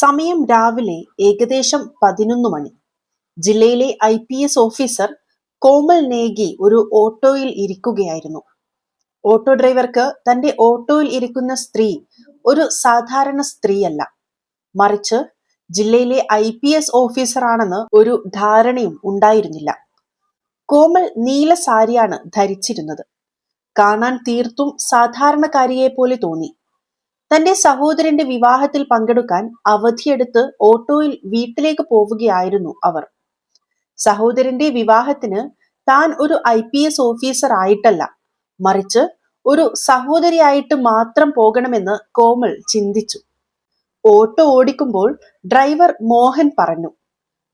സമയം രാവിലെ ഏകദേശം പതിനൊന്ന് മണി. ജില്ലയിലെ I P S officer Komal Negi ഒരു ഓട്ടോയിൽ ഇരിക്കുകയായിരുന്നു. ഓട്ടോ ഡ്രൈവർക്ക് തന്റെ ഓട്ടോയിൽ ഇരിക്കുന്ന സ്ത്രീ ഒരു സാധാരണ സ്ത്രീയല്ല. മറിച്ച് ജില്ലയിലെ ഐ പി എസ് ഓഫീസറാണെന്ന് ഒരു ധാരണയും ഉണ്ടായിരുന്നില്ല. കോമൽ നീല സാരിയാണ് ധരിച്ചിരുന്നത്. കാണാൻ തീർത്തും സാധാരണക്കാരിയെ പോലെ തോന്നി. തന്റെ സഹോദരന്റെ വിവാഹത്തിൽ പങ്കെടുക്കാൻ അവധിയെടുത്ത് ഓട്ടോയിൽ വീട്ടിലേക്ക് പോവുകയായിരുന്നു അവർ. സഹോദരന്റെ വിവാഹത്തിന് താൻ ഒരു ഐ പി എസ് ഓഫീസർ ആയിട്ടല്ല മറിച്ച് ഒരു സഹോദരിയായിട്ട് മാത്രം പോകണമെന്ന് കോമൾ ചിന്തിച്ചു. ഓട്ടോ ഓടിക്കുമ്പോൾ ഡ്രൈവർ മോഹൻ പറഞ്ഞു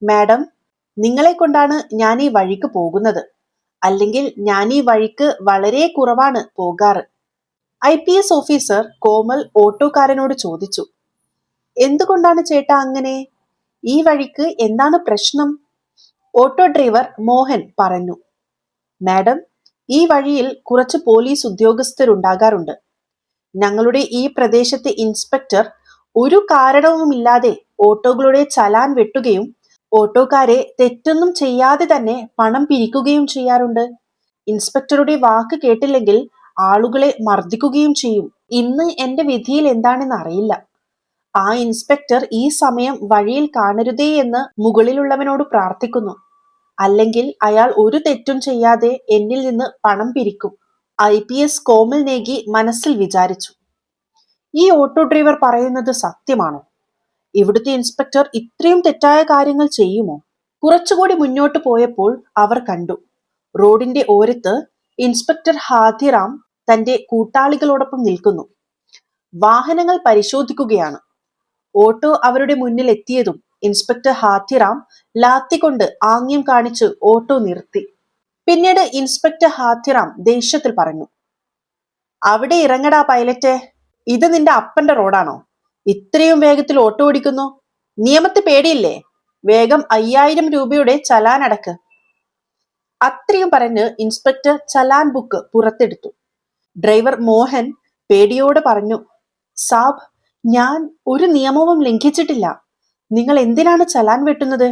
മാഡം നിങ്ങളെ കൊണ്ടാണ് ഞാൻ ഈ വഴിക്ക് പോകുന്നത്. അല്ലെങ്കിൽ ഞാൻ ഈ വഴിക്ക് വളരെ കുറവാണ് പോകാറ്. I P S officer Komal ഓട്ടോക്കാരനോട് ചോദിച്ചു എന്തുകൊണ്ടാണ് ചേട്ടാ അങ്ങനെ? ഈ വഴിക്ക് എന്താണ് പ്രശ്നം? ഓട്ടോ ഡ്രൈവർ മോഹൻ പറഞ്ഞു മാഡം ഈ വഴിയിൽ കുറച്ച് പോലീസ് ഉദ്യോഗസ്ഥരുണ്ടാകാറുണ്ട്. ഞങ്ങളുടെ ഈ പ്രദേശത്തെ ഇൻസ്പെക്ടർ ഒരു കാരണവുമില്ലാതെ ഓട്ടോകളുടെ ചലാൻ വെട്ടുകയും ഓട്ടോക്കാരെ തെറ്റൊന്നും ചെയ്യാതെ തന്നെ പണം പിരിക്കുകയും ചെയ്യാറുണ്ട്. ഇൻസ്പെക്ടറുടെ വാക്ക് കേട്ടില്ലെങ്കിൽ ആളുകളെ മർദ്ദിക്കുകയും ചെയ്യും. ഇന്ന് എന്റെ വിധിയിൽ എന്താണെന്ന് അറിയില്ല. ആ ഇൻസ്പെക്ടർ ഈ സമയം വഴിയിൽ കാണരുതേ എന്ന് മുകളിലുള്ളവനോട് പ്രാർത്ഥിക്കുന്നു. അല്ലെങ്കിൽ അയാൾ ഒരു തെറ്റും ചെയ്യാതെ എന്നിൽ നിന്ന് പണം പിരിക്കും. I P S Komal Negi മനസ്സിൽ വിചാരിച്ചു. ഈ ഓട്ടോ ഡ്രൈവർ പറയുന്നത് സത്യമാണോ? ഇവിടുത്തെ ഇൻസ്പെക്ടർ ഇത്രയും തെറ്റായ കാര്യങ്ങൾ ചെയ്യുമോ? കുറച്ചുകൂടി മുന്നോട്ട് പോയപ്പോൾ അവർ കണ്ടു. റോഡിന്റെ ഓരത്ത് ഇൻസ്പെക്ടർ ഹാഥിറാം തന്റെ കൂട്ടാളികളോടൊപ്പം നിൽക്കുന്നു. വാഹനങ്ങൾ പരിശോധിക്കുകയാണ്. ഓട്ടോ അവരുടെ മുന്നിൽ എത്തിയതും ഇൻസ്പെക്ടർ ഹാത്തിറാം ലാത്തിക്കൊണ്ട് ആംഗ്യം കാണിച്ച് ഓട്ടോ നിർത്തി. പിന്നീട് ഇൻസ്പെക്ടർ ഹാത്തിറാം ദേഷ്യത്തിൽ പറഞ്ഞു അവിടെ ഇറങ്ങടാ പൈലറ്റ് ഇത് നിന്റെ അപ്പന്റെ റോഡാണോ? ഇത്രയും വേഗത്തിൽ ഓട്ടോ ഓടിക്കുന്നു. നിയമത്തെ പേടിയില്ലേ? വേഗം അയ്യായിരം രൂപയുടെ ചലാൻ അടക്ക്. അത്രയും പറഞ്ഞ് ഇൻസ്പെക്ടർ ചലാൻ ബുക്ക് പുറത്തെടുത്തു. ഡ്രൈവർ മോഹൻ പേടിയോട് പറഞ്ഞു സാബ് ഞാൻ ഒരു നിയമവും ലംഘിച്ചിട്ടില്ല. നിങ്ങൾ എന്തിനാണ് ചലാൻ വെട്ടുന്നത്?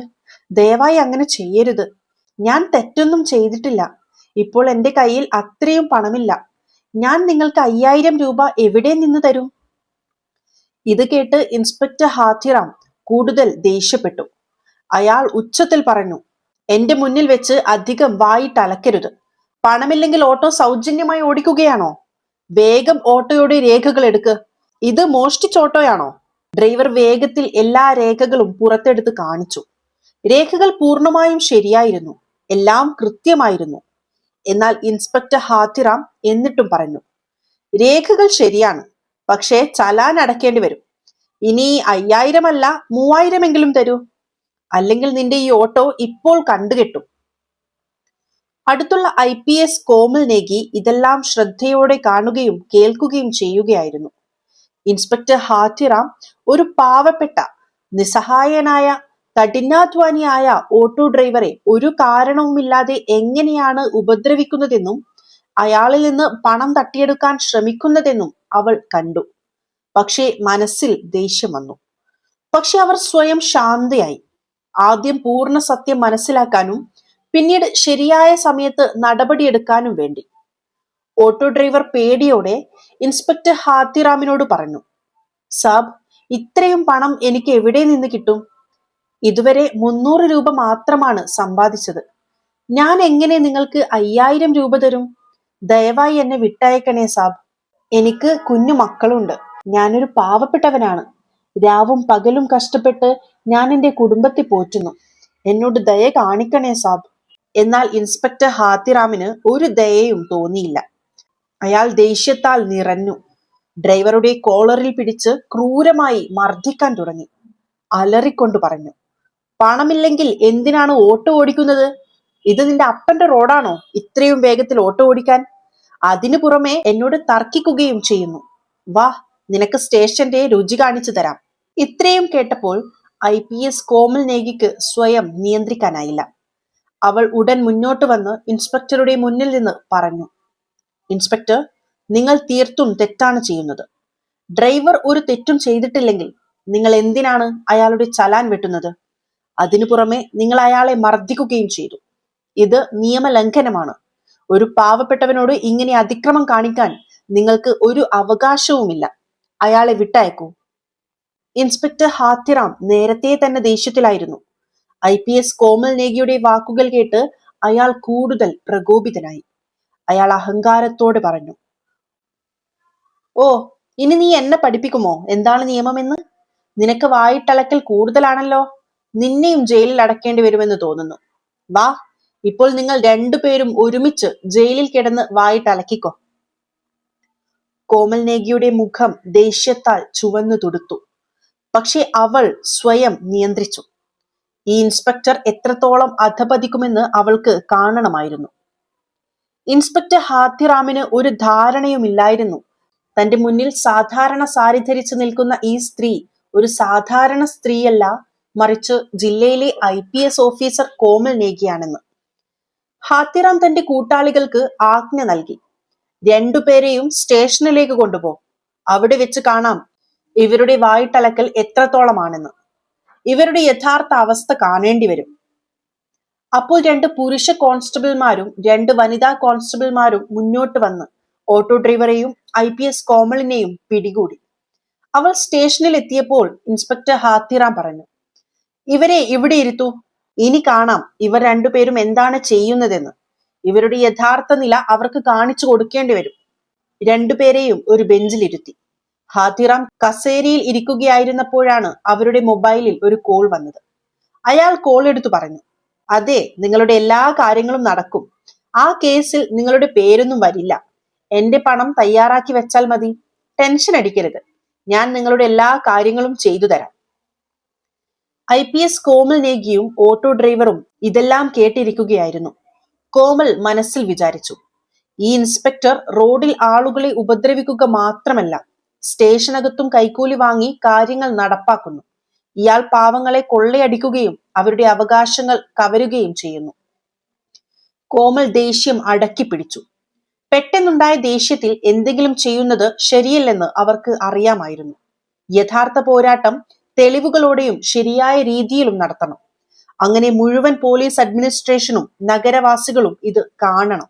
ദയവായി അങ്ങനെ ചെയ്യരുത്. ഞാൻ തെറ്റൊന്നും ചെയ്തിട്ടില്ല. ഇപ്പോൾ എന്റെ കയ്യിൽ അത്രയും പണമില്ല. ഞാൻ നിങ്ങൾക്ക് അയ്യായിരം രൂപ എവിടെ നിന്ന് തരും ഇത് കേട്ട് ഇൻസ്പെക്ടർ ഹാത്തിറാം കൂടുതൽ ദേഷ്യപ്പെട്ടു. അയാൾ ഉച്ചത്തിൽ പറഞ്ഞു എന്റെ മുന്നിൽ വെച്ച് അധികം വായിട്ട് അലക്കരുത് പണമില്ലെങ്കിൽ ഓട്ടോ സൗജന്യമായി ഓടിക്കുകയാണോ? വേഗം ഓട്ടോയുടെ രേഖകൾ എടുക്ക്. ഇത് മോഷ്ടിച്ചോട്ടോയാണോ ഡ്രൈവർ വേഗത്തിൽ എല്ലാ രേഖകളും പുറത്തെടുത്ത് കാണിച്ചു. രേഖകൾ പൂർണമായും ശരിയായിരുന്നു. എല്ലാം കൃത്യമായിരുന്നു. എന്നാൽ ഇൻസ്പെക്ടർ ഹാത്തിറാം എന്നിട്ടും പറഞ്ഞു രേഖകൾ ശരിയാണ് പക്ഷേ ചലാൻ അടക്കേണ്ടി വരും. ഇനി അയ്യായിരം അല്ല മൂവായിരമെങ്കിലും തരൂ. അല്ലെങ്കിൽ നിന്റെ ഈ ഓട്ടോ ഇപ്പോൾ കണ്ടുകെട്ടും. അടുത്തുള്ള I P S Komal Negi ഇതെല്ലാം ശ്രദ്ധയോടെ കാണുകയും കേൾക്കുകയും ചെയ്യുകയായിരുന്നു. ഇൻസ്പെക്ടർ ഹാത്തിറാം ഒരു പാവപ്പെട്ട നിസ്സഹായനായ കഠിനാധ്വാനിയായ ഓട്ടോ ഡ്രൈവറെ ഒരു കാരണവുമില്ലാതെ എങ്ങനെയാണ് ഉപദ്രവിക്കുന്നതെന്നും അയാളിൽ നിന്ന് പണം തട്ടിയെടുക്കാൻ ശ്രമിക്കുന്നതെന്നും അവൾ കണ്ടു. പക്ഷേ മനസ്സിൽ ദേഷ്യം വന്നു. പക്ഷെ അവർ സ്വയം ശാന്തയായി. ആദ്യം പൂർണ സത്യം മനസ്സിലാക്കാനും പിന്നീട് ശരിയായ സമയത്ത് നടപടിയെടുക്കാനും വേണ്ടി. ഓട്ടോ ഡ്രൈവർ പേടിയോടെ ഇൻസ്പെക്ടർ ഹാത്തിറാമിനോട് പറഞ്ഞു സാബ് ഇത്രയും പണം എനിക്ക് എവിടെ നിന്ന് കിട്ടും? ഇതുവരെ മുന്നൂറ് രൂപ മാത്രമാണ് സമ്പാദിച്ചത്. ഞാൻ എങ്ങനെ നിങ്ങൾക്ക് അയ്യായിരം രൂപ തരും? ദയവായി എന്നെ വിട്ടയക്കണേ സാബ്. എനിക്ക് കുഞ്ഞു മക്കളുണ്ട്. ഞാനൊരു പാവപ്പെട്ടവനാണ്. രാവും പകലും കഷ്ടപ്പെട്ട് ഞാൻ എന്റെ കുടുംബത്തെ പോറ്റുന്നു. എന്നോട് ദയ കാണിക്കണേ സാബ്. എന്നാൽ ഇൻസ്പെക്ടർ ഹാത്തിറാമിന് ഒരു ദയയും തോന്നിയില്ല. അയാൾ ദേഷ്യത്താൽ നിറഞ്ഞു. ഡ്രൈവറുടെ കോളറിൽ പിടിച്ച് ക്രൂരമായി മർദ്ദിക്കാൻ തുടങ്ങി. അലറിക്കൊണ്ട് പറഞ്ഞു പണമില്ലെങ്കിൽ എന്തിനാണ് ഓട്ടോ ഓടിക്കുന്നത്? ഇത് നിന്റെ അപ്പന്റെ റോഡാണോ ഇത്രയും വേഗത്തിൽ ഓട്ടോ ഓടിക്കാൻ? അതിനു പുറമെ എന്നോട് തർക്കിക്കുകയും ചെയ്യുന്നു. വാ നിനക്ക് സ്റ്റേഷന്റെ രുചി കാണിച്ചു തരാം. ഇത്രയും കേട്ടപ്പോൾ ഐ പി എസ് കോമൽ നേഗിക്ക് സ്വയം നിയന്ത്രിക്കാനായില്ല. അവൾ ഉടൻ മുന്നോട്ട് വന്ന് ഇൻസ്പെക്ടറുടെ മുന്നിൽ നിന്ന് പറഞ്ഞു ഇൻസ്പെക്ടർ നിങ്ങൾ തീർത്തും തെറ്റാണ് ചെയ്യുന്നത്. ഡ്രൈവർ ഒരു തെറ്റും ചെയ്തിട്ടില്ലെങ്കിൽ നിങ്ങൾ എന്തിനാണ് അയാളുടെ ചലാൻ വെട്ടുന്നത്? അതിനു പുറമെ നിങ്ങൾ അയാളെ മർദ്ദിക്കുകയും ചെയ്തു. ഇത് നിയമലംഘനമാണ്. ഒരു പാവപ്പെട്ടവനോട് ഇങ്ങനെ അതിക്രമം കാണിക്കാൻ നിങ്ങൾക്ക് ഒരു അവകാശവുമില്ല. അയാളെ വിട്ടയക്കൂ. ഇൻസ്പെക്ടർ ഹാത്തിറാം നേരത്തെ തന്നെ ദേഷ്യത്തിലായിരുന്നു. ഐ പി എസ് കോമൽ നേഗിയുടെ വാക്കുകൾ കേട്ട് അയാൾ കൂടുതൽ പ്രകോപിതനായി. അയാൾ അഹങ്കാരത്തോടെ പറഞ്ഞു ഓ ഇനി നീ എന്നെ പഠിപ്പിക്കുമോ? എന്താണ് നിയമമെന്ന്? നിനക്ക് വായിട്ടളക്കൽ കൂടുതലാണല്ലോ. നിന്നെയും ജയിലിൽ അടക്കേണ്ടി വരുമെന്ന് തോന്നുന്നു. വാ ഇപ്പോൾ നിങ്ങൾ രണ്ടുപേരും ഒരുമിച്ച് ജയിലിൽ കിടന്ന് വായിട്ടലക്കിക്കോ. കോമൽ നേഗിയുടെ മുഖം ദേഷ്യത്താൽ ചുവന്നു തുടുത്തു പക്ഷെ അവൾ സ്വയം നിയന്ത്രിച്ചു. ഈ ഇൻസ്പെക്ടർ എത്രത്തോളം അധപതിക്കുമെന്ന് അവൾക്ക് കാണണമായിരുന്നു. ഇൻസ്പെക്ടർ ഹാത്തിറാമിന് ഒരു ധാരണയുമില്ലായിരുന്നു. തന്റെ മുന്നിൽ സാധാരണ സാരി ധരിച്ചു നിൽക്കുന്ന ഈ സ്ത്രീ ഒരു സാധാരണ സ്ത്രീയല്ല മറിച്ച് ജില്ലയിലെ I P S officer Komal നേഗിയാണെന്ന്. Hathiram തന്റെ കൂട്ടാളികൾക്ക് ആജ്ഞ നൽകി. രണ്ടുപേരെയും സ്റ്റേഷനിലേക്ക് കൊണ്ടുപോകും അവിടെ വെച്ച് കാണാം. ഇവരുടെ വായിട്ടലക്കൽ എത്രത്തോളമാണെന്ന്. ഇവരുടെ യഥാർത്ഥ അവസ്ഥ കാണേണ്ടി വരും. അപ്പോൾ രണ്ട് പുരുഷ കോൺസ്റ്റബിൾമാരും രണ്ട് വനിതാ കോൺസ്റ്റബിൾമാരും മുന്നോട്ട് വന്ന് ഓട്ടോ ഡ്രൈവറെയും ഐ പി എസ് കോമളിനെയും പിടികൂടി. അവൾ സ്റ്റേഷനിൽ എത്തിയപ്പോൾ ഇൻസ്പെക്ടർ ഹാത്തിറാം പറഞ്ഞു ഇവരെ ഇവിടെ ഇരുത്തൂ. ഇനി കാണാം ഇവർ രണ്ടുപേരും എന്താണ് ചെയ്യുന്നതെന്ന്. ഇവരുടെ യഥാർത്ഥ നില അവർക്ക് കാണിച്ചു കൊടുക്കേണ്ടി വരും. രണ്ടുപേരെയും ഒരു ബെഞ്ചിലിരുത്തി. ഹാത്തിറാം കസേരയിൽ ഇരിക്കുകയായിരുന്നപ്പോഴാണ് അവരുടെ മൊബൈലിൽ ഒരു കോൾ വന്നത്. അയാൾ കോൾ എടുത്തു പറഞ്ഞു അതെ നിങ്ങളുടെ എല്ലാ കാര്യങ്ങളും നടക്കും. ആ കേസിൽ നിങ്ങളുടെ പേരൊന്നും വരില്ല. എന്റെ പണം തയ്യാറാക്കി വെച്ചാൽ മതി. ടെൻഷൻ അടിക്കരുത്. ഞാൻ നിങ്ങളുടെ എല്ലാ കാര്യങ്ങളും ചെയ്തു തരാം. ഐ പി എസ് കോമൽ നേഗിയും ഓട്ടോ ഡ്രൈവറും ഇതെല്ലാം കേട്ടിരിക്കുകയായിരുന്നു. കോമൽ മനസ്സിൽ വിചാരിച്ചു ഈ ഇൻസ്പെക്ടർ റോഡിൽ ആളുകളെ ഉപദ്രവിക്കുക മാത്രമല്ല സ്റ്റേഷനകത്തും കൈക്കൂലി വാങ്ങി കാര്യങ്ങൾ നടപ്പാക്കുന്നു. ഇയാൾ പാവങ്ങളെ കൊള്ളയടിക്കുകയും അവരുടെ അവകാശങ്ങൾ കവരുകയും ചെയ്യുന്നു. കോമൽ ദേഷ്യം അടക്കി പിടിച്ചു പെട്ടെന്നുണ്ടായ ദേഷ്യത്തിൽ എന്തെങ്കിലും ചെയ്യുന്നത് ശരിയല്ലെന്ന് അവർക്ക് അറിയാമായിരുന്നു. യഥാർത്ഥ പോരാട്ടം തെളിവുകളോടെയും ശരിയായ രീതിയിലും നടത്തണം. അങ്ങനെ മുഴുവൻ പോലീസ് അഡ്മിനിസ്ട്രേഷനും നഗരവാസികളും ഇത് കാണണം.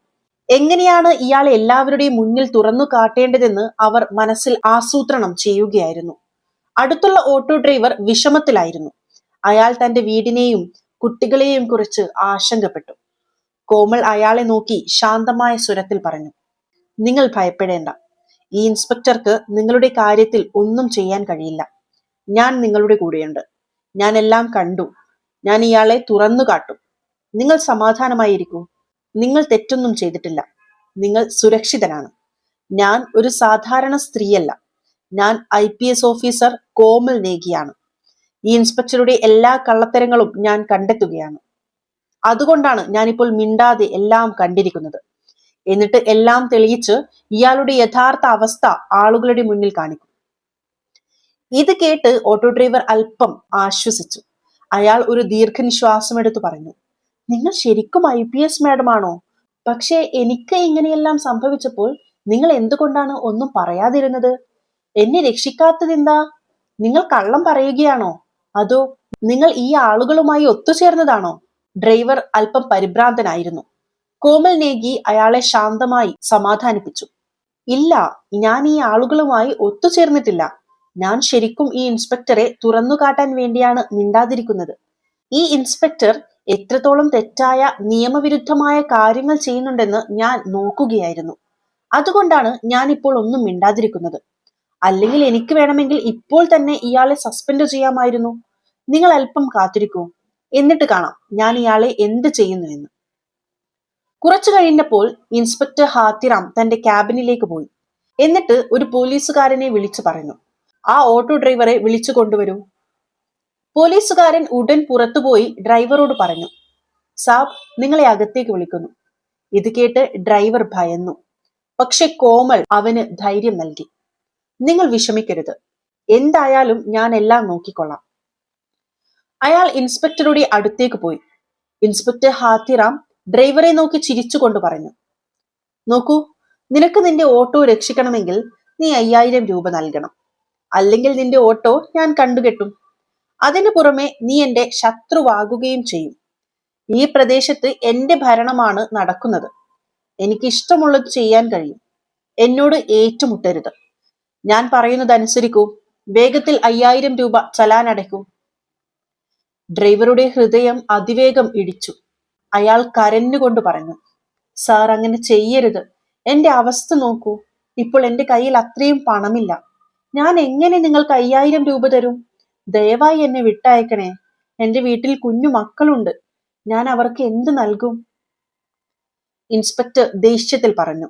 എങ്ങനെയാണ് ഇയാളെ എല്ലാവരുടെയും മുന്നിൽ തുറന്നു കാട്ടേണ്ടതെന്ന് അവർ മനസ്സിൽ ആസൂത്രണം ചെയ്യുകയായിരുന്നു. അടുത്തുള്ള ഓട്ടോ ഡ്രൈവർ വിഷമത്തിലായിരുന്നു. അയാൾ തന്റെ വീടിനെയും കുട്ടികളെയും കുറിച്ച് ആശങ്കപ്പെട്ടു. കോമൾ അയാളെ നോക്കി ശാന്തമായ സ്വരത്തിൽ പറഞ്ഞു നിങ്ങൾ ഭയപ്പെടേണ്ട. ഈ ഇൻസ്പെക്ടർക്ക് നിങ്ങളുടെ കാര്യത്തിൽ ഒന്നും ചെയ്യാൻ കഴിയില്ല. ഞാൻ നിങ്ങളുടെ കൂടെയുണ്ട്. ഞാൻ എല്ലാം കണ്ടു. ഞാൻ ഇയാളെ തുറന്നു കാട്ടും. നിങ്ങൾ സമാധാനമായിരിക്കൂ. നിങ്ങൾ തെറ്റൊന്നും ചെയ്തിട്ടില്ല. നിങ്ങൾ സുരക്ഷിതനാണ്. ഞാൻ ഒരു സാധാരണ സ്ത്രീയല്ല. ഞാൻ I P S officer Komal നേഗിയാണ്. ഈ ഇൻസ്പെക്ടറുടെ എല്ലാ കള്ളത്തരങ്ങളും ഞാൻ കണ്ടെത്തുകയാണ്. അതുകൊണ്ടാണ് ഞാനിപ്പോൾ മിണ്ടാതെ എല്ലാം കണ്ടിരിക്കുന്നത്. എന്നിട്ട് എല്ലാം തെളിയിച്ച് ഇയാളുടെ യഥാർത്ഥ അവസ്ഥ ആളുകളുടെ മുന്നിൽ കാണിക്കും. ഇത് കേട്ട് ഓട്ടോ ഡ്രൈവർ അല്പം ആശ്വസിച്ചു. അയാൾ ഒരു ദീർഘനിശ്വാസം എടുത്തു പറഞ്ഞു. നിങ്ങൾ ശരിക്കും ഐ പി എസ് മാഡമാണോ പക്ഷേ എനിക്ക് ഇങ്ങനെയെല്ലാം സംഭവിച്ചപ്പോൾ നിങ്ങൾ എന്തുകൊണ്ടാണ് ഒന്നും പറയാതിരുന്നത്? എന്നെ രക്ഷിക്കാത്തതെന്താ നിങ്ങൾ കള്ളം പറയുകയാണോ? അതോ നിങ്ങൾ ഈ ആളുകളുമായി ഒത്തുചേർന്നതാണോ? ഡ്രൈവർ അല്പം പരിഭ്രാന്തനായിരുന്നു. കോമൽ നേഗി അയാളെ ശാന്തമായി സമാധാനിപ്പിച്ചു. ഇല്ല ഞാൻ ഈ ആളുകളുമായി ഒത്തുചേർന്നിട്ടില്ല. ഞാൻ ശരിക്കും ഈ ഇൻസ്പെക്ടറെ തുറന്നു കാട്ടാൻ വേണ്ടിയാണ് മിണ്ടാതിരിക്കുന്നത്. ഈ ഇൻസ്പെക്ടർ എത്രത്തോളം തെറ്റായ നിയമവിരുദ്ധമായ കാര്യങ്ങൾ ചെയ്യുന്നുണ്ടെന്ന് ഞാൻ നോക്കുകയായിരുന്നു. അതുകൊണ്ടാണ് ഞാൻ ഇപ്പോൾ ഒന്നും മിണ്ടാതിരിക്കുന്നത്. അല്ലെങ്കിൽ എനിക്ക് വേണമെങ്കിൽ ഇപ്പോൾ തന്നെ ഇയാളെ സസ്പെൻഡ് ചെയ്യാമായിരുന്നു. നിങ്ങൾ അല്പം കാത്തിരിക്കൂ. എന്നിട്ട് കാണാം ഞാൻ ഇയാളെ എന്ത് ചെയ്യുന്നു എന്ന്. കുറച്ചു കഴിഞ്ഞപ്പോൾ ഇൻസ്പെക്ടർ ഹാത്തിറാം തന്റെ ക്യാബിനിലേക്ക് പോയി. എന്നിട്ട് ഒരു പോലീസുകാരനെ വിളിച്ചു പറഞ്ഞു ആ ഓട്ടോ ഡ്രൈവറെ വിളിച്ചു കൊണ്ടുവരൂ. പോലീസുകാരൻ ഉടൻ പുറത്തുപോയി ഡ്രൈവറോട് പറഞ്ഞു സാബ് നിങ്ങളെ അകത്തേക്ക് വിളിക്കുന്നു. ഇത് കേട്ട് ഡ്രൈവർ ഭയന്നു. പക്ഷെ കോമൾ അവന് ധൈര്യം നൽകി. നിങ്ങൾ വിഷമിക്കരുത്. എന്തായാലും ഞാൻ എല്ലാം നോക്കിക്കൊള്ളാം. അയാൾ ഇൻസ്പെക്ടറുടെ അടുത്തേക്ക് പോയി. ഇൻസ്പെക്ടർ ഹാത്തിറാം ഡ്രൈവറെ നോക്കി ചിരിച്ചുകൊണ്ട് പറഞ്ഞു നോക്കൂ നിനക്ക് നിന്റെ ഓട്ടോ രക്ഷിക്കണമെങ്കിൽ നീ അയ്യായിരം രൂപ നൽകണം. അല്ലെങ്കിൽ നിന്റെ ഓട്ടോ ഞാൻ കണ്ടുകെട്ടും. അതിനു പുറമെ നീ എന്റെ ശത്രുവാകുകയും ചെയ്യും. ഈ പ്രദേശത്ത് എന്റെ ഭരണമാണ് നടക്കുന്നത്. എനിക്ക് ഇഷ്ടമുള്ളത് ചെയ്യാൻ കഴിയും. എന്നോട് ഏറ്റുമുട്ടരുത്. ഞാൻ പറയുന്നത് അനുസരിക്കൂ വേഗത്തിൽ അയ്യായിരം രൂപ ചലാൻ അടയ്ക്കൂ ഡ്രൈവറുടെ ഹൃദയം അതിവേഗം ഇടിച്ചു. അയാൾ കരഞ്ഞുകൊണ്ട് പറഞ്ഞു സാർ അങ്ങനെ ചെയ്യരുത്. എന്റെ അവസ്ഥ നോക്കൂ. ഇപ്പോൾ എന്റെ കയ്യിൽ അത്രയും പണമില്ല. ഞാൻ എങ്ങനെ നിങ്ങൾക്ക് അയ്യായിരം രൂപ തരും? ദയവായി എന്നെ വിട്ടയക്കണേ. എന്റെ വീട്ടിൽ കുഞ്ഞു മക്കളുണ്ട്. ഞാൻ അവർക്ക് എന്ത് നൽകും? ഇൻസ്പെക്ടർ ദേഷ്യത്തിൽ പറഞ്ഞു.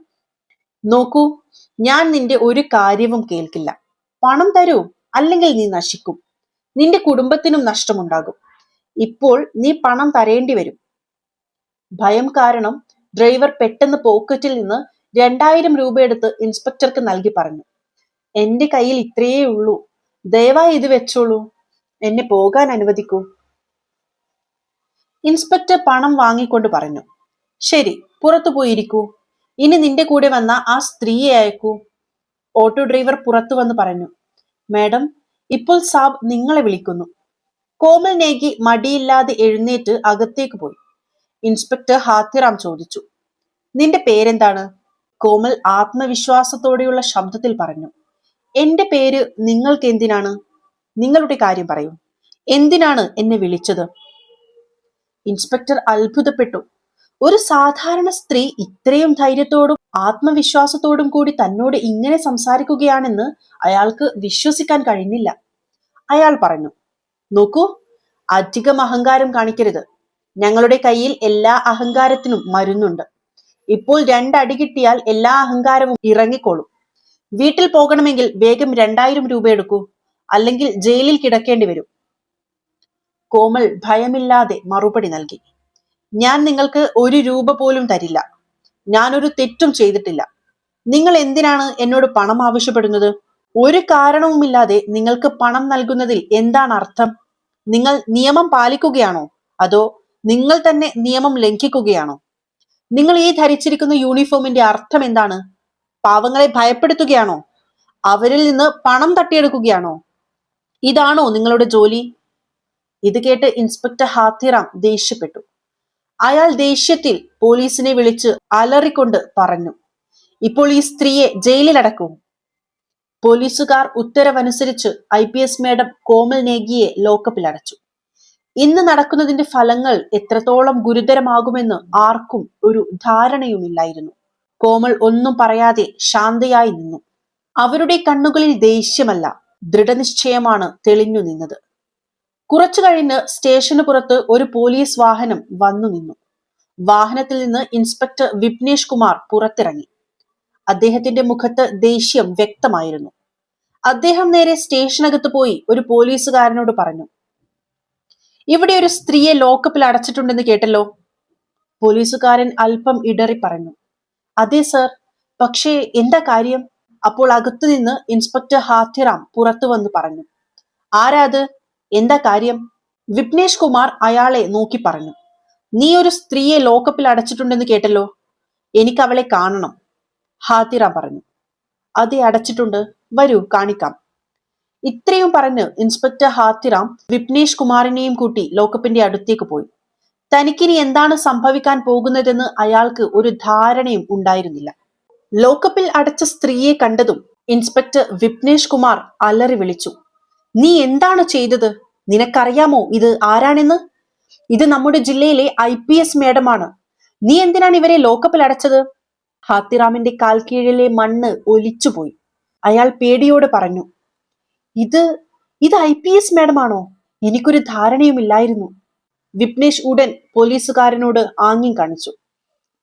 നോക്കൂ ഞാൻ നിന്റെ ഒരു കാര്യവും കേൾക്കില്ല. പണം തരൂ അല്ലെങ്കിൽ നീ നശിക്കും. നിന്റെ കുടുംബത്തിനും നഷ്ടമുണ്ടാകും. ഇപ്പോൾ നീ പണം തരേണ്ടി വരും. ഭയം കാരണം ഡ്രൈവർ പെട്ടെന്ന് പോക്കറ്റിൽ നിന്ന് രണ്ടായിരം രൂപയെടുത്ത് ഇൻസ്പെക്ടർക്ക് നൽകി പറഞ്ഞു. എന്റെ കയ്യിൽ ഇത്രയേ ഉള്ളൂ. ദയവായി ഇത് വെച്ചോളൂ. എന്നെ പോകാൻ അനുവദിക്കൂ. ഇൻസ്പെക്ടർ പണം വാങ്ങിക്കൊണ്ട് പറഞ്ഞു. ശരി പുറത്തു പോയിരിക്കൂ. ഇനി നിന്റെ കൂടെ വന്ന ആ സ്ത്രീയെ അയക്കൂ. ഓട്ടോ ഡ്രൈവർ പുറത്തു വന്ന് പറഞ്ഞു. മാഡം ഇപ്പോൾ സാബ് നിങ്ങളെ വിളിക്കുന്നു. കോമൽ നേകി മടിയില്ലാതെ എഴുന്നേറ്റ് അകത്തേക്ക് പോയി. ഇൻസ്പെക്ടർ ഹാത്തിറാം ചോദിച്ചു. നിന്റെ പേരെന്താണ്? കോമൽ ആത്മവിശ്വാസത്തോടെയുള്ള ശബ്ദത്തിൽ പറഞ്ഞു. എന്റെ പേര് നിങ്ങൾക്ക് എന്തിനാണ്? നിങ്ങളുടെ കാര്യം പറയൂ. എന്തിനാണ് എന്നെ വിളിച്ചത്? ഇൻസ്പെക്ടർ അത്ഭുതപ്പെട്ടു. ഒരു സാധാരണ സ്ത്രീ ഇത്രയും ധൈര്യത്തോടും ആത്മവിശ്വാസത്തോടും കൂടി തന്നോട് ഇങ്ങനെ സംസാരിക്കുകയാണെന്ന് അയാൾക്ക് വിശ്വസിക്കാൻ കഴിഞ്ഞില്ല. അയാൾ പറഞ്ഞു നോക്കൂ അധികം അഹങ്കാരം കാണിക്കരുത്. ഞങ്ങളുടെ കയ്യിൽ എല്ലാ അഹങ്കാരത്തിനും മരുന്നുണ്ട്. ഇപ്പോൾ രണ്ടടി കിട്ടിയാൽ എല്ലാ അഹങ്കാരവും ഇറങ്ങിക്കോളും. വീട്ടിൽ പോകണമെങ്കിൽ വേഗം രണ്ടായിരം രൂപ എടുക്കൂ. അല്ലെങ്കിൽ ജയിലിൽ കിടക്കേണ്ടി വരും. കോമൾ ഭയമില്ലാതെ മറുപടി നൽകി. ഞാൻ നിങ്ങൾക്ക് ഒരു രൂപ പോലും തരില്ല. ഞാനൊരു തെറ്റും ചെയ്തിട്ടില്ല. നിങ്ങൾ എന്തിനാണ് എന്നോട് പണം ആവശ്യപ്പെടുന്നത്? ഒരു കാരണവുമില്ലാതെ നിങ്ങൾക്ക് പണം നൽകുന്നതിൽ എന്താണ് അർത്ഥം? നിങ്ങൾ നിയമം പാലിക്കുകയാണോ? അതോ നിങ്ങൾ തന്നെ നിയമം ലംഘിക്കുകയാണോ? നിങ്ങൾ ഈ ധരിച്ചിരിക്കുന്ന യൂണിഫോമിന്റെ അർത്ഥം എന്താണ്? പാവങ്ങളെ ഭയപ്പെടുത്തുകയാണോ? അവരിൽ നിന്ന് പണം തട്ടിയെടുക്കുകയാണോ? ഇതാണോ നിങ്ങളുടെ ജോലി? ഇത് കേട്ട് ഇൻസ്പെക്ടർ ഹാത്തിറാം ദേഷ്യപ്പെട്ടു. അയാൾ ദേഷ്യത്തിൽ പോലീസിനെ വിളിച്ച് അലറിക്കൊണ്ട് പറഞ്ഞു ഇപ്പോൾ ഈ സ്ത്രീയെ ജയിലിലടക്കും. പോലീസുകാർ ഉത്തരവനുസരിച്ച് I P S madam Komal നേഗിയെ ലോക്കപ്പിൽ അടച്ചു. ഇന്ന് നടക്കുന്നതിന്റെ ഫലങ്ങൾ എത്രത്തോളം ഗുരുതരമാകുമെന്ന് ആർക്കും ഒരു ധാരണയുമില്ലായിരുന്നു. കോമൾ ഒന്നും പറയാതെ ശാന്തയായി നിന്നു. അവരുടെ കണ്ണുകളിൽ ദേഷ്യമല്ല ദൃഢനിശ്ചയമാണ് തെളിഞ്ഞു നിന്നത്. കുറച്ചു കഴിഞ്ഞ് സ്റ്റേഷന് പുറത്ത് ഒരു പോലീസ് വാഹനം വന്നു നിന്നു. വാഹനത്തിൽ നിന്ന് ഇൻസ്പെക്ടർ വിപ്നേഷ് കുമാർ പുറത്തിറങ്ങി. അദ്ദേഹത്തിന്റെ മുഖത്ത് ദേഷ്യം വ്യക്തമായിരുന്നു. അദ്ദേഹം നേരെ സ്റ്റേഷനകത്ത് പോയി ഒരു പോലീസുകാരനോട് പറഞ്ഞു ഇവിടെ ഒരു സ്ത്രീയെ ലോക്കപ്പിൽ അടച്ചിട്ടുണ്ടെന്ന് കേട്ടല്ലോ? പോലീസുകാരൻ അല്പം ഇടറി പറഞ്ഞു അതെ സർ പക്ഷേ എന്താ കാര്യം? അപ്പോൾ അകത്തുനിന്ന് ഇൻസ്പെക്ടർ ഹാത്തിറാം പുറത്തു വന്ന് പറഞ്ഞു. ആരാത് എന്താ കാര്യം? വിപ്നേഷ് കുമാർ അയാളെ നോക്കി പറഞ്ഞു. നീ ഒരു സ്ത്രീയെ ലോക്കപ്പിൽ അടച്ചിട്ടുണ്ടെന്ന് കേട്ടല്ലോ? എനിക്ക് അവളെ കാണണം ഹാത്തിറാം പറഞ്ഞു. അതെ അടച്ചിട്ടുണ്ട്. വരൂ കാണിക്കാം. ഇത്രയും പറഞ്ഞ് ഇൻസ്പെക്ടർ ഹാത്തിറാം വിപ്നേഷ് കുമാറിനെയും കൂട്ടി ലോക്കപ്പിന്റെ അടുത്തേക്ക് പോയി. തനിക്കിനി എന്താണ് സംഭവിക്കാൻ പോകുന്നതെന്ന് അയാൾക്ക് ഒരു ധാരണയും ഉണ്ടായിരുന്നില്ല. ലോക്കപ്പിൽ അടച്ച സ്ത്രീയെ കണ്ടതും ഇൻസ്പെക്ടർ വിപ്നേഷ് കുമാർ അലറി വിളിച്ചു. നീ എന്താണ് ചെയ്തത്? നിനക്കറിയാമോ ഇത് ആരാണെന്ന്? ഇത് നമ്മുടെ ജില്ലയിലെ ഐ പി എസ് മേഡമാണ്. നീ എന്തിനാണ് ഇവരെ ലോക്കപ്പിൽ അടച്ചത്? ഹാത്തിറാമിന്റെ കാൽക്കീഴിലെ കീഴിലെ മണ്ണ് ഒലിച്ചുപോയി. അയാൾ പേടിയോട് പറഞ്ഞു ഇത് ഇത് ഐ പി എസ് മാഡമാണോ? എനിക്കൊരു ധാരണയുമില്ലായിരുന്നു. വിപ്നേഷ് ഉടൻ പോലീസുകാരനോട് ആംഗ്യം കാണിച്ചു.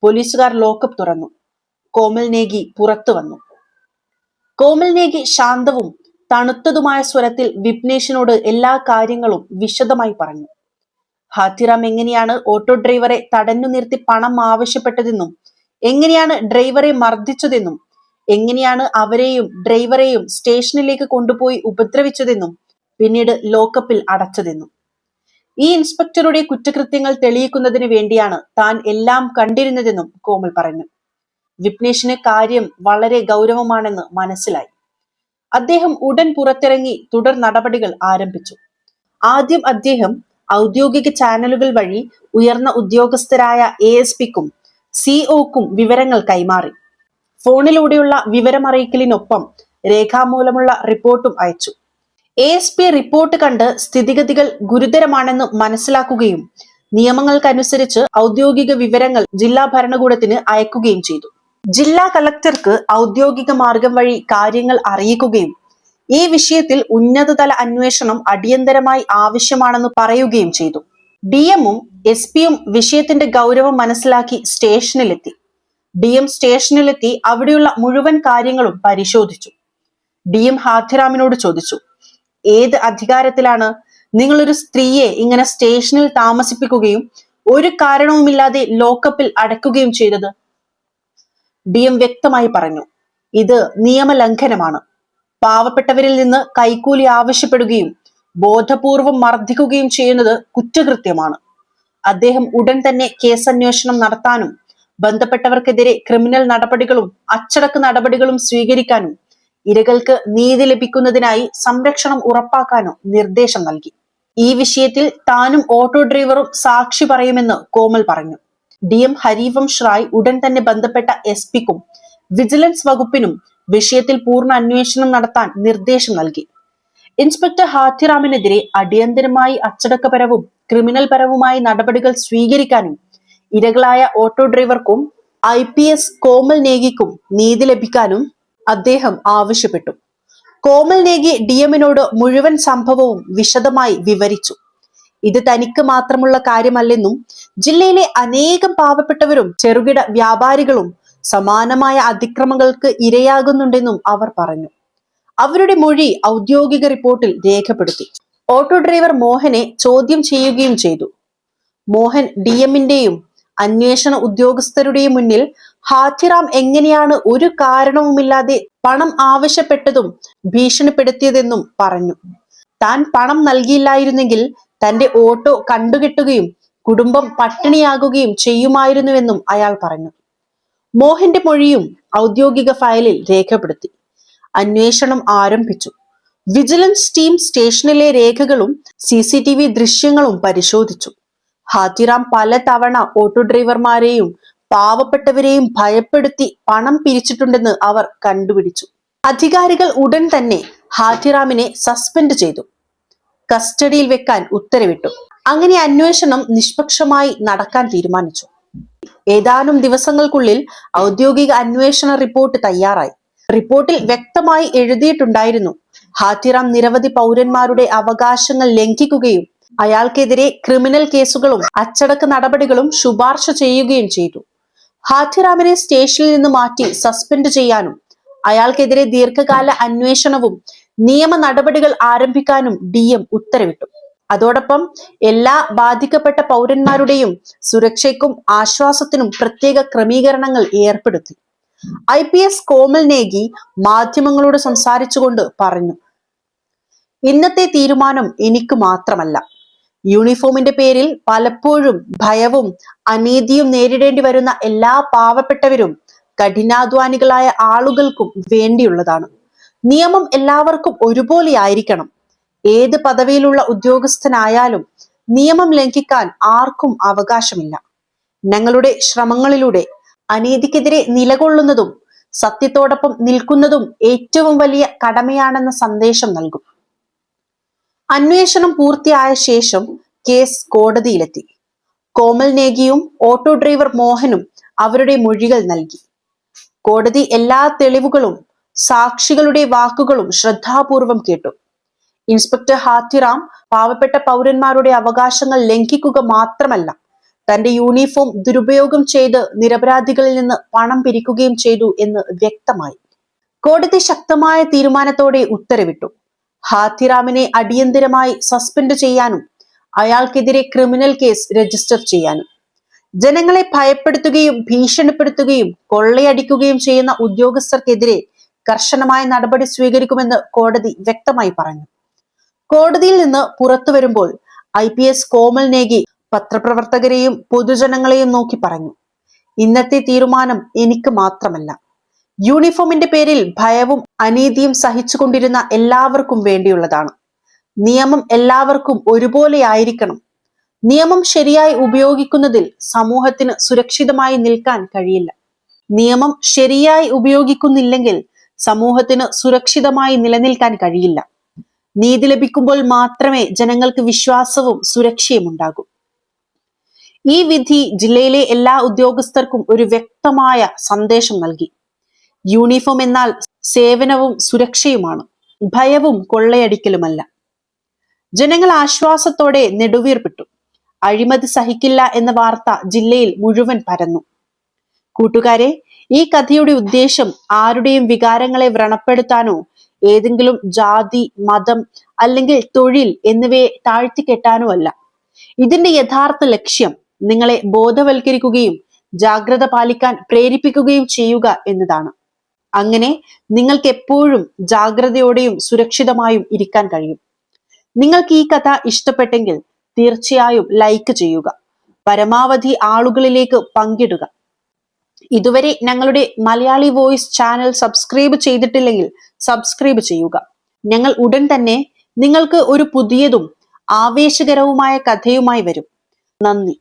പോലീസുകാർ ലോക്കപ്പ് തുറന്നു. കോമൽ നേഗി പുറത്തു വന്നു. കോമൽ നേഗി ശാന്തവും തണുത്തതുമായ സ്വരത്തിൽ വിപ്നേഷിനോട് എല്ലാ കാര്യങ്ങളും വിശദമായി പറഞ്ഞു. ഹാത്തിറാം എങ്ങനെയാണ് ഓട്ടോ ഡ്രൈവറെ തടഞ്ഞു നിർത്തി പണം ആവശ്യപ്പെട്ടതെന്നും എങ്ങനെയാണ് ഡ്രൈവറെ മർദ്ദിച്ചതെന്നും എങ്ങനെയാണ് അവരെയും ഡ്രൈവറെയും സ്റ്റേഷനിലേക്ക് കൊണ്ടുപോയി ഉപദ്രവിച്ചതെന്നും പിന്നീട് ലോക്കപ്പിൽ അടച്ചതെന്നും. ഈ ഇൻസ്പെക്ടറുടെ കുറ്റകൃത്യങ്ങൾ തെളിയിക്കുന്നതിന് വേണ്ടിയാണ് താൻ എല്ലാം കണ്ടിരുന്നതെന്നും കോമൽ പറഞ്ഞു. വിപ്നേഷിന് കാര്യം വളരെ ഗൗരവമാണെന്ന് മനസ്സിലായി. അദ്ദേഹം ഉടൻ പുറത്തിറങ്ങി തുടർ നടപടികൾ ആരംഭിച്ചു. ആദ്യം അദ്ദേഹം ഔദ്യോഗിക ചാനലുകൾ വഴി ഉയർന്ന ഉദ്യോഗസ്ഥരായ എ എസ് പിക്കും സിഒക്കും വിവരങ്ങൾ കൈമാറി. ഫോണിലൂടെയുള്ള വിവരമറിയിക്കലിനൊപ്പം രേഖാമൂലമുള്ള റിപ്പോർട്ടും അയച്ചു. എ എസ് പി റിപ്പോർട്ട് കണ്ട് സ്ഥിതിഗതികൾ ഗുരുതരമാണെന്ന് മനസ്സിലാക്കുകയും നിയമങ്ങൾക്കനുസരിച്ച് ഔദ്യോഗിക വിവരങ്ങൾ ജില്ലാ ഭരണകൂടത്തിന് അയക്കുകയും ചെയ്തു. ജില്ലാ കളക്ടർക്ക് ഔദ്യോഗിക മാർഗം വഴി കാര്യങ്ങൾ അറിയിക്കുകയും ഈ വിഷയത്തിൽ ഉന്നതതല അന്വേഷണം അടിയന്തരമായി ആവശ്യമാണെന്ന് പറയുകയും ചെയ്തു. ഡി എമ്മും എസ് പിയും വിഷയത്തിന്റെ ഗൗരവം മനസ്സിലാക്കി സ്റ്റേഷനിലെത്തി. ഡി എം സ്റ്റേഷനിലെത്തി അവിടെയുള്ള മുഴുവൻ കാര്യങ്ങളും പരിശോധിച്ചു. ഡി എം ഹാഥിറാമിനോട് ചോദിച്ചു. ഏത് അധികാരത്തിലാണ് നിങ്ങളൊരു സ്ത്രീയെ ഇങ്ങനെ സ്റ്റേഷനിൽ താമസിപ്പിക്കുകയും ഒരു കാരണവുമില്ലാതെ ലോക്കപ്പിൽ അടക്കുകയും ചെയ്തത്? ഡി എം വ്യക്തമായി പറഞ്ഞു ഇത് നിയമലംഘനമാണ്. പാവപ്പെട്ടവരിൽ നിന്ന് കൈക്കൂലി ആവശ്യപ്പെടുകയും ബോധപൂർവം മർദ്ദിക്കുകയും ചെയ്യുന്നത് കുറ്റകൃത്യമാണ്. അദ്ദേഹം ഉടൻ തന്നെ കേസന്വേഷണം നടത്താനും ബന്ധപ്പെട്ടവർക്കെതിരെ ക്രിമിനൽ നടപടികളും അച്ചടക്ക നടപടികളും സ്വീകരിക്കാനും ഇരകൾക്ക് നീതി ലഭിക്കുന്നതിനായി സംരക്ഷണം ഉറപ്പാക്കാനും നിർദ്ദേശം നൽകി. ഈ വിഷയത്തിൽ താനും ഓട്ടോ ഡ്രൈവറും സാക്ഷി പറയുമെന്ന് കോമൽ പറഞ്ഞു. ഡി എം ഹരിവംശ് റായ് ഉടൻ തന്നെ ബന്ധപ്പെട്ട എസ് പിക്കും വിജിലൻസ് വകുപ്പിനും വിഷയത്തിൽ പൂർണ അന്വേഷണം നടത്താൻ നിർദ്ദേശം നൽകി. ഇൻസ്പെക്ടർ ഹാത്തിറാമിനെതിരെ അടിയന്തരമായി അച്ചടക്കപരവും ക്രിമിനൽ പരവുമായ നടപടികൾ സ്വീകരിക്കാനും ഇരകളായ ഓട്ടോ ഡ്രൈവർക്കും ഐ കോമൽ നേഗിക്കും നീതി ലഭിക്കാനും അദ്ദേഹം ആവശ്യപ്പെട്ടു. കോമൽ നേഗി ഡി എമ്മിനോട് മുഴുവൻ സംഭവവും വിശദമായി വിവരിച്ചു. ഇത് തനിക്ക് മാത്രമുള്ള കാര്യമല്ലെന്നും ജില്ലയിലെ അനേകം പാവപ്പെട്ടവരും ചെറുകിട വ്യാപാരികളും സമാനമായ അതിക്രമങ്ങൾക്ക് ഇരയാകുന്നുണ്ടെന്നും അവർ പറഞ്ഞു. അവരുടെ മൊഴി ഔദ്യോഗിക റിപ്പോർട്ടിൽ രേഖപ്പെടുത്തി. ഓട്ടോ ഡ്രൈവർ മോഹനെ ചോദ്യം ചെയ്യുകയും ചെയ്തു. മോഹൻ ഡി എമ്മിന്റെയും അന്വേഷണ ഉദ്യോഗസ്ഥരുടെയും മുന്നിൽ ഹാത്തിറാം എങ്ങനെയാണ് ഒരു കാരണവുമില്ലാതെ പണം ആവശ്യപ്പെട്ടതും ഭീഷണിപ്പെടുത്തിയതെന്നും പറഞ്ഞു. താൻ പണം നൽകിയില്ലായിരുന്നെങ്കിൽ തന്റെ ഓട്ടോ കണ്ടുകെട്ടുകയും കുടുംബം പട്ടിണിയാകുകയും ചെയ്യുമായിരുന്നുവെന്നും അയാൾ പറഞ്ഞു. മോഹന്റെ മൊഴിയും ഔദ്യോഗിക ഫയലിൽ രേഖപ്പെടുത്തി. അന്വേഷണം ആരംഭിച്ചു. വിജിലൻസ് ടീം സ്റ്റേഷനിലെ രേഖകളും സി സി ടി വി ദൃശ്യങ്ങളും പരിശോധിച്ചു. ഹാത്തിറാം പലതവണ ഓട്ടോ ഡ്രൈവർമാരെയും പാവപ്പെട്ടവരെയും ഭയപ്പെടുത്തി പണം പിരിച്ചിട്ടുണ്ടെന്ന് അവർ കണ്ടുപിടിച്ചു. അധികാരികൾ ഉടൻ തന്നെ ഹാജിറാമിനെ സസ്പെൻഡ് ചെയ്തു. കസ്റ്റഡിയിൽ വെക്കാൻ ഉത്തരവിട്ടു. അങ്ങനെ അന്വേഷണം നിഷ്പക്ഷമായി നടക്കാൻ തീരുമാനിച്ചു. ഏതാനും ദിവസങ്ങൾക്കുള്ളിൽ ഔദ്യോഗിക അന്വേഷണ റിപ്പോർട്ട് തയ്യാറായി. റിപ്പോർട്ടിൽ വ്യക്തമായി എഴുതിയിട്ടുണ്ടായിരുന്നു ഹാത്തിറാം നിരവധി പൗരന്മാരുടെ അവകാശങ്ങൾ ലംഘിക്കുകയും അയാൾക്കെതിരെ ക്രിമിനൽ കേസുകളും അച്ചടക്ക നടപടികളും ശുപാർശ ചെയ്യുകയും ചെയ്തു. ഹാത്തിറാമിനെ സ്റ്റേഷനിൽ നിന്ന് മാറ്റി സസ്പെൻഡ് ചെയ്യാനും അയാൾക്കെതിരെ ദീർഘകാല അന്വേഷണവും നിയമ നടപടികൾ ആരംഭിക്കാനും ഡി എം ഉത്തരവിട്ടു. അതോടൊപ്പം എല്ലാ ബാധിക്കപ്പെട്ട പൗരന്മാരുടെയും സുരക്ഷയ്ക്കും ആശ്വാസത്തിനും പ്രത്യേക ക്രമീകരണങ്ങൾ ഏർപ്പെടുത്തി. I P S Komal Negi മാധ്യമങ്ങളോട് സംസാരിച്ചുകൊണ്ട് പറഞ്ഞു ഇന്നത്തെ തീരുമാനം എനിക്ക് മാത്രമല്ല. യൂണിഫോമിന്റെ പേരിൽ പലപ്പോഴും ഭയവും അനീതിയും നേരിടേണ്ടി വരുന്ന എല്ലാ പാവപ്പെട്ടവരും കഠിനാധ്വാനികളായ ആളുകൾക്കും വേണ്ടിയുള്ളതാണ്. നിയമം എല്ലാവർക്കും ഒരുപോലെ ആയിരിക്കണം ഏത് പദവിയിലുള്ള ഉദ്യോഗസ്ഥനായാലും നിയമം ലംഘിക്കാൻ ആർക്കും അവകാശമില്ല. ഞങ്ങളുടെ ശ്രമങ്ങളിലൂടെ അനീതിക്കെതിരെ നിലകൊള്ളുന്നതും സത്യത്തോടൊപ്പം നിൽക്കുന്നതും ഏറ്റവും വലിയ കടമയാണെന്ന സന്ദേശം നൽകും. അന്വേഷണം പൂർത്തിയായ ശേഷം കേസ് കോടതിയിലെത്തി. കോമൽ നേഗിയും ഓട്ടോ ഡ്രൈവർ മോഹനും അവരുടെ മൊഴികൾ നൽകി. കോടതി എല്ലാ തെളിവുകളും സാക്ഷികളുടെ വാക്കുകളും ശ്രദ്ധാപൂർവം കേട്ടു. ഇൻസ്പെക്ടർ ഹാത്തിറാം പാവപ്പെട്ട പൗരന്മാരുടെ അവകാശങ്ങൾ ലംഘിക്കുക മാത്രമല്ല തന്റെ യൂണിഫോം ദുരുപയോഗം ചെയ്ത് നിരപരാധികളിൽ നിന്ന് പണം പിരിക്കുകയും ചെയ്തു എന്ന് വ്യക്തമായി. കോടതി ശക്തമായ തീരുമാനത്തോടെ ഉത്തരവിട്ടു. ഹാത്തിറാമിനെ അടിയന്തരമായി സസ്പെൻഡ് ചെയ്യാനും അയാൾക്കെതിരെ ക്രിമിനൽ കേസ് രജിസ്റ്റർ ചെയ്യാനും. ജനങ്ങളെ ഭയപ്പെടുത്തുകയും ഭീഷണിപ്പെടുത്തുകയും കൊള്ളയടിക്കുകയും ചെയ്യുന്ന ഉദ്യോഗസ്ഥർക്കെതിരെ കർശനമായ നടപടി സ്വീകരിക്കുമെന്ന് കോടതി വ്യക്തമായി പറഞ്ഞു. കോടതിയിൽ നിന്ന് പുറത്തു വരുമ്പോൾ I P S Komal Negi പത്രപ്രവർത്തകരെയും പൊതുജനങ്ങളെയും നോക്കി പറഞ്ഞു. ഇന്നത്തെ തീരുമാനം എനിക്ക് മാത്രമല്ല. യൂണിഫോമിന്റെ പേരിൽ ഭയവും അനീതിയും സഹിച്ചുകൊണ്ടിരുന്ന എല്ലാവർക്കും വേണ്ടിയുള്ളതാണ്. നിയമം എല്ലാവർക്കും ഒരുപോലെ ആയിരിക്കണം. നിയമം ശരിയായി ഉപയോഗിക്കുന്നതിൽ സമൂഹത്തിന് സുരക്ഷിതമായി നിൽക്കാൻ കഴിയില്ല. നിയമം ശരിയായി ഉപയോഗിക്കുന്നില്ലെങ്കിൽ സമൂഹത്തിന് സുരക്ഷിതമായി നിലനിൽക്കാൻ കഴിയില്ല. നീതി ലഭിക്കുമ്പോൾ മാത്രമേ ജനങ്ങൾക്ക് വിശ്വാസവും സുരക്ഷയും ഉണ്ടാകൂ. ഈ വിധി ജില്ലയിലെ എല്ലാ ഉദ്യോഗസ്ഥർക്കും ഒരു വ്യക്തമായ സന്ദേശം നൽകി. യൂണിഫോം എന്നാൽ സേവനവും സുരക്ഷയുമാണ്. ഭയവും കൊള്ളയടിക്കലുമല്ല. ജനങ്ങൾ ആശ്വാസത്തോടെ നെടുവീർപ്പിട്ടു. അഴിമതി സഹിക്കില്ല എന്ന വാർത്ത ജില്ലയിൽ മുഴുവൻ പരന്നു. കൂട്ടുകാരെ ഈ കഥയുടെ ഉദ്ദേശം ആരുടെയും വികാരങ്ങളെ വ്രണപ്പെടുത്താനോ ഏതെങ്കിലും ജാതി മതം അല്ലെങ്കിൽ തൊഴിൽ എന്നിവയെ താഴ്ത്തിക്കെട്ടാനോ അല്ല. ഇതിന്റെ യഥാർത്ഥ ലക്ഷ്യം നിങ്ങളെ ബോധവൽക്കരിക്കുകയും ജാഗ്രത പാലിക്കാൻ പ്രേരിപ്പിക്കുകയും ചെയ്യുക എന്നതാണ്. അങ്ങനെ നിങ്ങൾക്ക് എപ്പോഴും ജാഗ്രതയോടെയും സുരക്ഷിതമായും ഇരിക്കാൻ കഴിയും. നിങ്ങൾക്ക് ഈ കഥ ഇഷ്ടപ്പെട്ടെങ്കിൽ തീർച്ചയായും ലൈക്ക് ചെയ്യുക. പരമാവധി ആളുകളിലേക്ക് പങ്കിടുക. ഇതുവരെ ഞങ്ങളുടെ മലയാളി വോയിസ് ചാനൽ സബ്സ്ക്രൈബ് ചെയ്തിട്ടില്ലെങ്കിൽ സബ്സ്ക്രൈബ് ചെയ്യുക. ഞങ്ങൾ ഉടൻ തന്നെ നിങ്ങൾക്ക് ഒരു പുതിയതും ആവേശകരവുമായ കഥയുമായി വരും. നന്ദി.